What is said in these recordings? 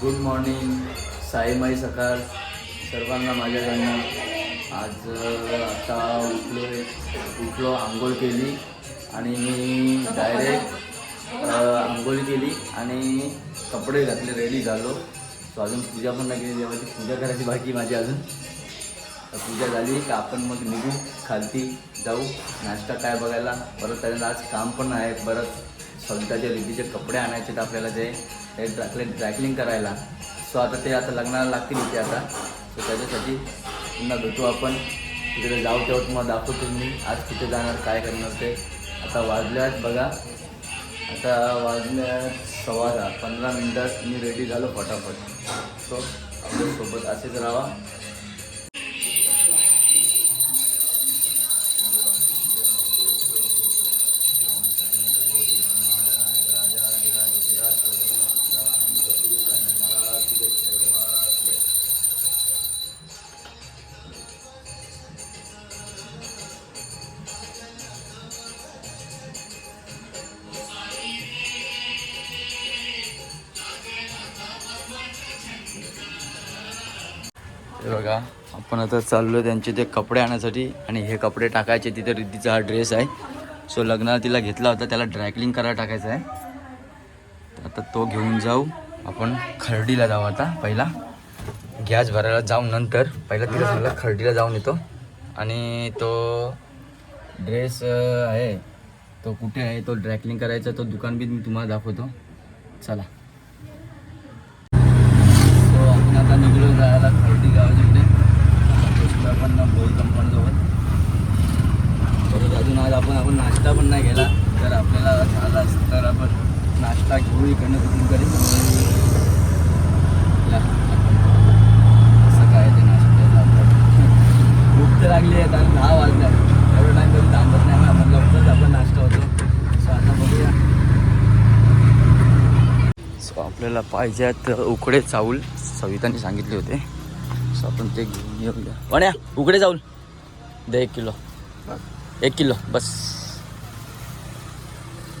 Good morning साईमाई सकाळ. सर्वांना माझ्याकडनं आज आता उठलो उठलो आंघोळ केली आणि मी डायरेक्ट आंघोळ केली आणि कपडे घातले रेडी झालो. सो अजून पूजा पण नाही केली देवाची पूजा करायची बाकी माझी अजून. पूजा झाली का आपण मग निघू खालती जाऊ. नाश्ता काय बघायला? परत त्याच्यात आज काम पण आहे परत सविताच्या रिद्धीचे कपडे आणायचे आहेत आपल्याला ते ते ड्रॅकले ड्रॅकलिंग करायला. सो आता ते आता लग्नाला लागतील इथे आता. सो त्याच्यासाठी पुन्हा भेटू आपण. तिकडे जाऊ तेव्हा तुम्हाला दाखवतो मी. आज कुठे जाणार काय करणार ते. आता वाजल्यात बघा. आता वाजल्यात सव्वा दहा पंधरा मिनटात मी रेडी झालो फटाफट. सो आपल्यासोबत असेच राहा. हे बघा आपण आता चाललो त्यांचे ते कपडे आणण्यासाठी आणि हे कपडे टाकायचे तिथे रिद्धीचा हा ड्रेस आहे. सो लग्नाला तिला घेतला होता त्याला ड्रायक्लिंग करायला टाकायचा आहे. तर आता तो घेऊन जाऊ. आपण खर्डीला जाऊ आता पहिला. गॅस भरायला जाऊ नंतर. पहिला तिला सांगला खर्डीला जाऊन येतो. आणि तो ड्रेस आहे. तो कुठे आहे? तो ड्रायक्लिंग करायचा तो दुकान बी मी तुम्हाला दाखवतो. चला. सो आपण आता निघलो जायला खर्डी. गावाच्याकडे पोचलो आपण ना परत अजून आज आपण आपण नाश्ता पण नाही गेला तर आपल्याला झाला तर आपण नाश्ता घेऊ इकडनं कुठून तरी. असं कसं काय ते नाश्त्याला भूक तर लागली आहेत आणि दहा वाजल्या एवढं टाईम तरी थांबत नाही. आपण लवकरच आपण नाश्ता होतो. सो आता बघूया. सो आपल्याला पाहिजे आहेत उकडे चावल सविताने सांगितले होते. आपण ते घेऊन येऊया वण्या उकडे जाऊन दे एक किलो. एक किलो बस.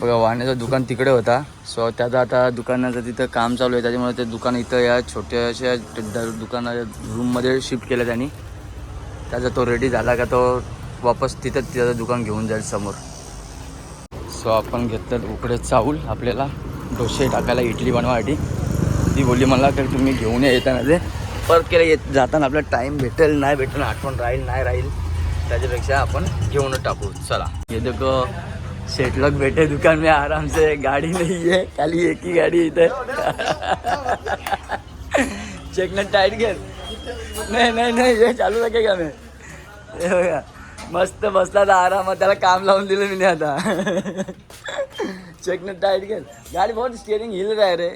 बघा वाण्याचं दुकान तिकडे होता. सो त्याचं आता दुकानाचं तिथं काम चालू आहे. त्याच्यामुळे ते दुकान इथं या छोट्याशा द- दुकाना रूममध्ये शिफ्ट केलं त्यांनी. त्याचा तो रेडी झाला का तो वापस तिथं त्याचं दुकान घेऊन जाईल समोर. सो आपण घेतलं उकडे चावूल आपल्याला. डोसे टाकायला इडली बनवायसाठी. ती बोलली मला तर तुम्ही घेऊन या येताना ते परत केलं येत जाताना आपला टाईम भेटेल नाही भेटेल आठवण राहील नाही राहील त्याच्यापेक्षा आपण घेऊनच टाकू. चला. हे देखो सेटलक भेटे दुकान में आराम से गाड़ी नाही आहे खाली एक ही गाड़ी इथे. चेक न घे नाही नाही नाही हे चालू रखेगा का हे बघा मस्त बसला तर आरामात त्याला काम लावून दिलं मी आता. चेक न टाइट कर गाडी बहुत स्टिअरिंग हिल रहा रे.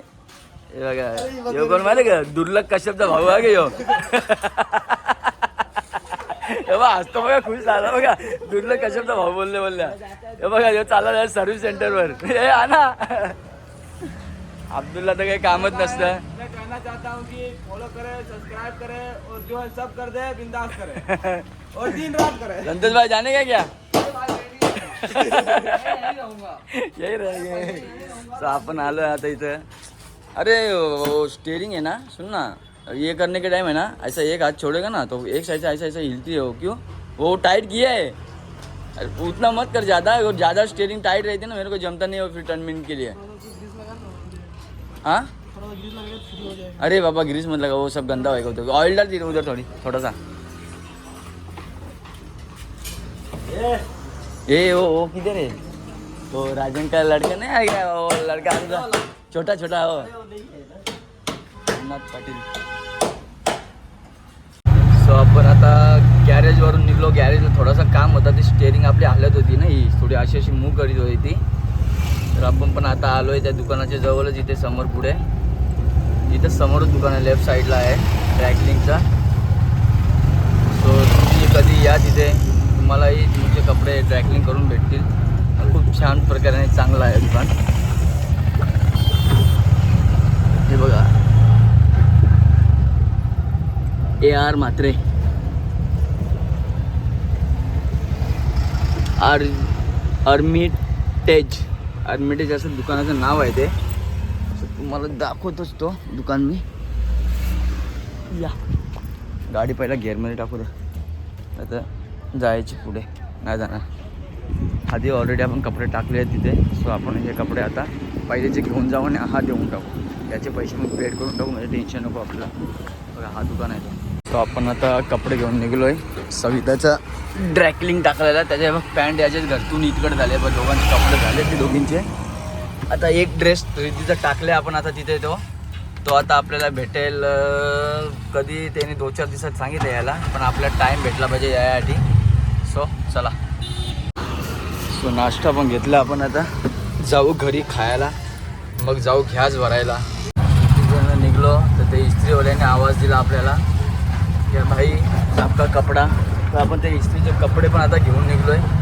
हे बघा यो कोण माहिती का? दुर्लभ कश्यपचा भाऊ आहे का यो? हे बघा हसतो बघा खुश झाला बघा. दुर्लभ कश्यपचा भाऊ बोलले बोलल्या. हे बघा ह्यो चालला सर्व्हिस सेंटरवर हे आणा अब्दुल्ला तर काही कामच नसतं. मैं कहना चाहता हूँ कि फॉलो करे सब्सक्राइब करे और जो है सब कर दे बिंदास करे। और दिन रात करे। संतोष भाई जाने का क्या? यही रहेंगे आपण आलो आता इथं. अरे, वो स्टेयरिंग है ना, सुन ना, ये करने के टाइम है ना, ऐसा एक हाथ छोड़ेगा ना तो एक साइड से ऐसा ऐसा हिलती है, वो क्यों? वो टाइट किया है। अरे, उतना मत कर, ज़्यादा और ज़्यादा स्टेयरिंग टाइट रहती है ना, मेरे को जमता नहीं है फिर टर्न मिनट के लिए। हाँ? अरे, बाबा ग्रीस मत लगा वो सब गंदा होएगा तो ऑयल डाल दी, उधर थोड़ी, थोड़ा सा। वो वो किधर है? वो राजन का लड़का नहीं आ गया, वो लड़का छोटा छोटा हो. पाटील. सो आपण आता गॅरेजवरून निघलो. गॅरेजला थोडासा काम होता. ती स्टेअरिंग आपली हालत होती ना ही. थोडी अशी अशी मूव करीत होती ती. तर आपण पण आता आलो आहे त्या दुकानाच्या जवळच इथे समोर पुढे. इथं समोरच दुकान आहे. लेफ्ट साईडला आहे. ट्रॅकलिंगचा सो तुम्ही कधी या तिथे. तुम्हालाही तुमचे कपडे ट्रॅकलिंग करून भेटतील. आणि खूप छान प्रकारे चांगलं आहे दुकान. हे बघा. A R Mhatre. R Armitage Armitage असं दुकानाचं नाव आहे ते. तुम्हाला दाखवतोच तो दुकान मी. या. गाडी पहिला गेअरमध्ये टाकू दे. आता जायची पुढे. नाही जाणार. आधी ऑलरेडी आपण कपडे टाकले आहेत तिथे. सो आपण हे कपडे आता पहिलेचे घेऊन जाऊ आणि हा देऊन टाकू. त्याचे पैसे मग पेड करून टाकू म्हणजे टेन्शन नको आपल्याला. बघा हा दुकान आहे. तो. आपण आता कपडे घेऊन निघलो आहे सविताचा ड्रॅकलिंग टाकलेला. त्याच्या मग पॅन्ट याच्याच घरतून इतकड झाले. बघ दोघांचे कपडे झाले ते दोघींचे. आता एक ड्रेस तिथं टाकले आपण आता तिथे तो. तो आता आपल्याला भेटेल कधी त्याने दोन चार दिवसात सांगितलं यायला पण आपल्याला टाईम भेटला पाहिजे यासाठी. सो चला. सो नाश्ता पण घेतला आपण आता. जाऊ घरी खायला मग जाऊ घ्याच भरायला. तिथून निघलो तर ते इस्त्रीवाल्याने आवाज दिला आपल्याला. की भाई आपका कपडा. तर आपण ते इस्त्रीचे कपडे पण आता घेऊन निघलो आहे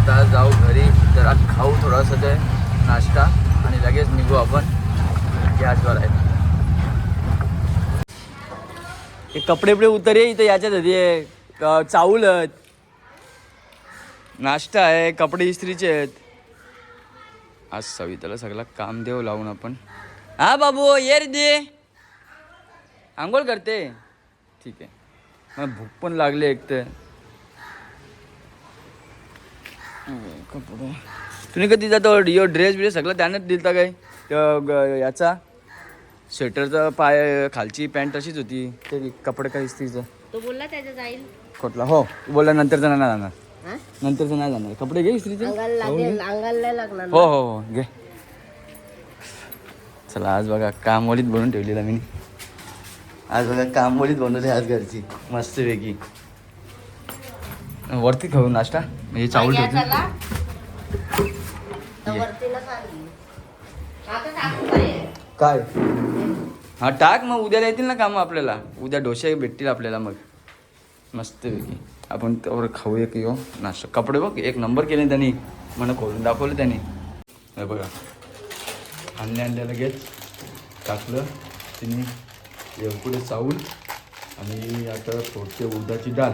आता जाऊ घरी जरा खाऊ थोडासा ते नाश्ता आणि लगेच निघू आपण गॅस भरायला. हे कपडे बिपडे उतरे इथं याच्यात आधी आहे नाश्ता आहे कपडे इस्त्रीचे आहेत. आज सविताला सगळं काम देऊ लावून आपण हा बाबू ये रे दे. आंघोळ करते. ठीक आहे. मला भूक पण लागली एक तर. तुम्ही कधी जातो? यो ड्रेस बिड्रेस सगळं त्यानंच दिलता काय? याचा? स्वेटरचा पाय खालची पॅन्ट तशीच होती. ते कपडे काय इस्त्रीचं? तो बोलला त्याच्या जाईल. कुठला हो बोलला नंतरचा नाही जाणार. हा? नंतरचं नाही जाणार. कपडे घे इस्त्रीचे. हो हो हो घे. चला आज बघा कामोलीत बनवून ठेवलेला मी. आज बघा कामोलीत बनवली आज घरची. मस्त वेगळी वरती खाऊ नाश्ता? हे चावल काय? हा टाक मग. उद्याला येतील ना कामं आपल्याला. उद्या डोसे भेटतील आपल्याला मग. मस्त वेगळी आपण त्यावर खाऊ एक येऊ नाश्ता. कपडे बघ एक नंबर केले त्यांनी. मला खोलून दाखवलं त्यांनी. हे बघा. आणले आणले लगेच. टाकलं. तिने एवढे चावून आणि आता थोडसे उडदाची डाळ.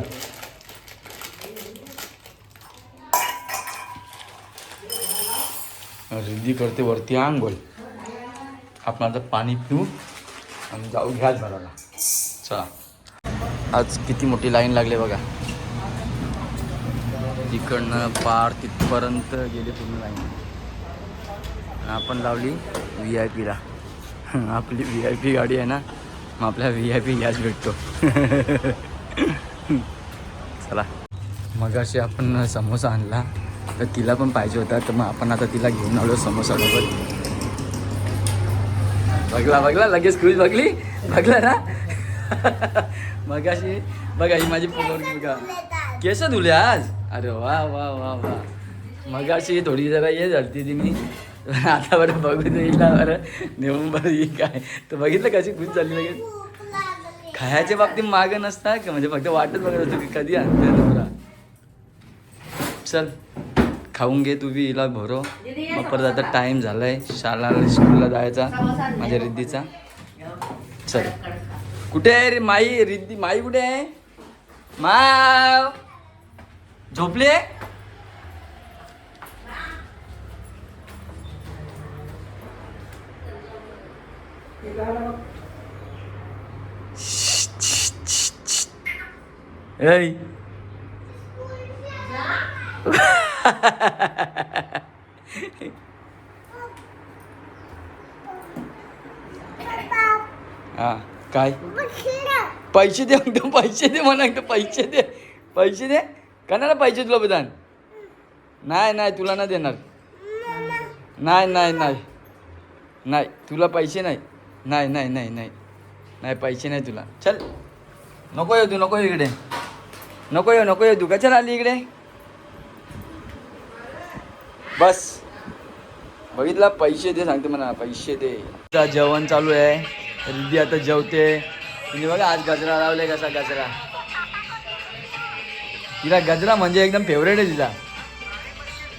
रिद्धी करते वरती आंघोळ. आपण आता पाणी पिऊ आणि जाऊ घ्याच घराला चला. आज किती मोठी लाईन लागली बघा. तिकडनं पार तिथपर्यंत गेले पूर्ण लाईन. आपण लावली व्ही आय पीला आपली व्ही आय पी गाडी आहे ना मग आपल्या व्ही आय पी गॅस भेटतो. चला. मगाशी आपण समोसा आणला तर तिला पण पाहिजे होता तर मग आपण आता तिला घेऊन आलो समोसासोबत. बघला बघला लगेच खुश बघली. बघला ना. मगाशी बघा ही माझी पोरगी बघा. केस धुले आज? अरे वा वा वा वा. मगाशी थोडी जरा ये झालती ती मी. आता बरं बघू येईल बरं. नेऊन बरं ही काय. तर बघितलं कशी खुश झाली लगेच खायच्या बाबतीत मागं नसता का? म्हणजे फक्त वाटत बघत असतो की कधी आणते नवरा. चल खाऊन घे तू बी हिला भरो. मग परत आता टाइम झालाय. शाळा स्कूलला जायचा माझ्या रिद्धीचा. चल. कुठे आहे रे माई? रिद्धी माई कुठे आहे? माव! झोपले? ऐ. हा काय? पैसे दे म्हणतो पैसे दे म्हणा पैसे दे पैसे दे. कणाला पाहिजे तुला बदान. नाही नाही तुला ना देणार. नाही नाही नाही. नाही तुला पैसे नाही. नाही नाही नाही नाही. नाही पैसे नाही तुला. चल. नको येऊ तू नको येऊ इकडे. नको येऊ नको येऊ तू. कशाला आली इकडे? बस. बघितला पैसे दे सांगते म्हणा पैसे दे. जेवण चालू आहे. रिद्धी आता जेवते. तुम्ही बघा आज गजरा लावले कसा गजरा. तिला गजरा म्हणजे एकदम फेवरेट आहे तिचा.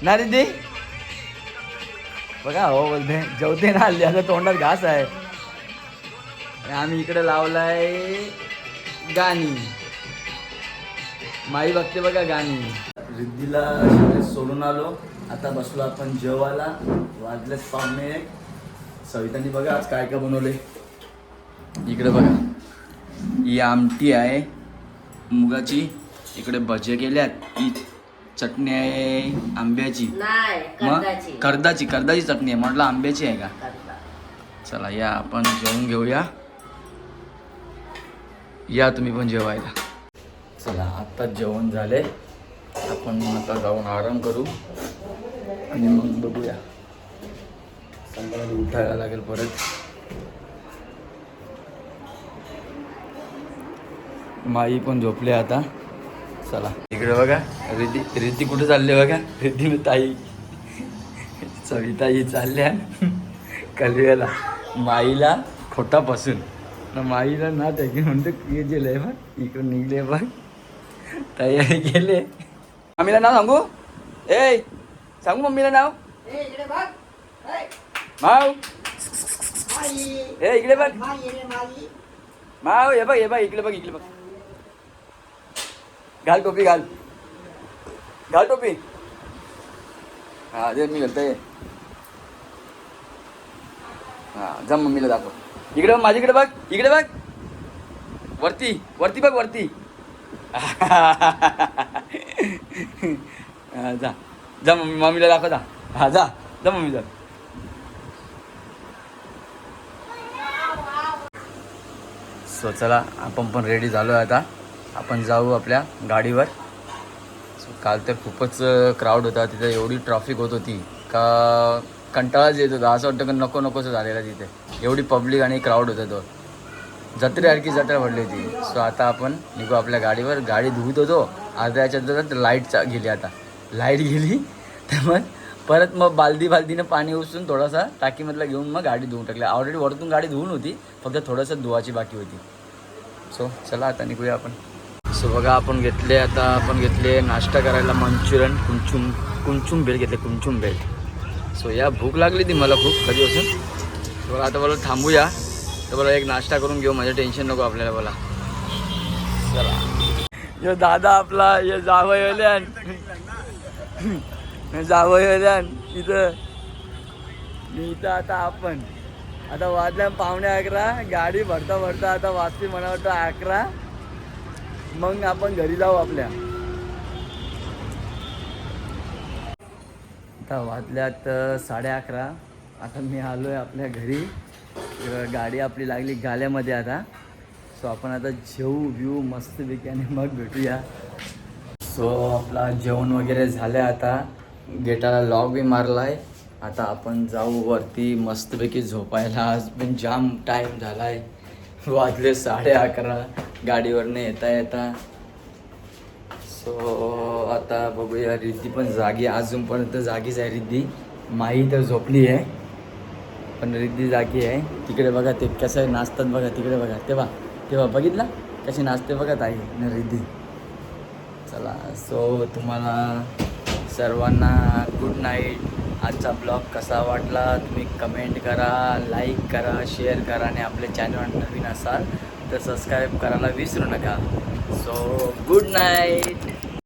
ना दीदी बघा हो बोलते. जेवते ना हल्ली आता तोंडात घास आहे. आम्ही इकडे लावलाय गाणी. माई बघते बघा गाणी. रिद्धीला सोडून आलो. आता बसलो आपण जेवायला. वाजलेच पाहुणे सवितांनी बघा आज काय काय बनवले इकडे बघा. ही आमटी आहे. मुगाची. इकडे भजे केल्यात. ही चटणी आहे आंब्याची. नाही मग? कर्दाची. कर्दाची कर्दाची चटणी आहे. म्हटलं आंब्याची आहे का. चला या आपण जेवून घेऊया. या तुम्ही पण जेवायला. चला आत्ताच जेवण झाले आपण मग आता जाऊन आराम करू. आणि मग बघूया. संध्याकाळी उठायला लागेल परत. माई पण झोपले आता. चला. इकडे बघा रिद्धी रिद्धी कुठे चालले बघा? रिद्धी मी ताई. सविताई चालल्या कलव्याला माईला खोटापासून. न माईला ना त्याची म्हणतो की गेले बघ इकडून निघले बघ. तयारी गेले. मम्मीला नाव सांगू? ए सांगू मम्मीला नाव? माव ए. इकडे बघ. माव हे बघ हे बघ इकडे बघ इकडे बघ. घाल टोपी घाल. घाल टोपी. हा दे मी घालतोय. हा जा मम्मीला दाखव. इकडे माझ्याकडे बघ इकडे बघ. वरती वरती बघ वरती. जा. जा मम्मी मम्मीला दाखव जा. हा जा. जा मम्मी जा. सो चला आपण पण रेडी झालो आहे आता. आपण जाऊ आपल्या गाडीवर. सो काल तर खूपच क्राऊड होता. तिथे एवढी ट्रॉफिक होत होती. का कंटाळाच येत होता. असं वाटतं की नको नकोच झालेला तिथे. एवढी पब्लिक आणि क्राऊड होता तो. जत्रेसारखी जत्रा पडली होती. सो आता आपण निघू आपल्या गाडीवर. गाडी धुवत होतो. अर्ध्या याच्यात लाइट गेली आता. लाइट गेली. तर मग परत मग बालदी बालदीनं पाणी उचलून थोडासा टाकीमधला घेऊन मग गाडी धुवून टाकली. ऑलरेडी वरतून गाडी धुवून होती. फक्त थोडंसं धुवाची बाकी होती. सो चला आता निघूया आपण. सो बघा आपण घेतले आता आपण घेतले नाश्ता करायला मंचुरियन कुंचुम कुंचुम बेल घेतले कुंचुम बेल सो या भूक लागली ती मला खूप कधी असून बघा आता बोला थांबूया. तर बोला एक नाश्ता करून घेऊ माझं टेन्शन नको आपल्याला बोला. चला. यो दादा आपला ये जावं जावं इथं. इथं आता आपण. आता वाजल्या पावणे अकरा गाडी भरता भरता आता वाचली मला वाटतं अकरा. मग आपण घरी जाऊ आपल्या. आता वाजल्यात साडे अकरा. आता मी आलो आहे आपल्या घरी. गाडी आपली लागली गाल्यामध्ये आता. सो आपण आता जेऊ बिऊ मस्तपैकी आणि मग भेटूया. सो आपला जेवण वगैरे झालं आता. गेटाला लॉक बी मारला आहे आता आपण जाऊ वरती मस्तपैकी झोपायला. आज पण जाम टाईम झाला आहे वाजले साडे अकरा. गाडीवरनं येता येता. सो आता बघूया रिद्धी पण जागी अजूनपर्यंत जागीच आहे रिद्धी. माही तर झोपली आहे पण रिद्धी जागी आहे. तिकडे बघा ते कसं नाचतात बघा तिकडे बघा. तेव्हा तेव्हा बघितला? कशी नाचते बघा ताई न रिद्धी. चला सो तुम्हाला सर्वांना गुड नाईट आजचा ब्लॉग कसा वाटला? तुम्ही कमेंट करा लाईक करा शेअर करा आणि आपल्या चॅनल नवीन असाल तर सबस्क्राईब करायला विसरू नका. So good night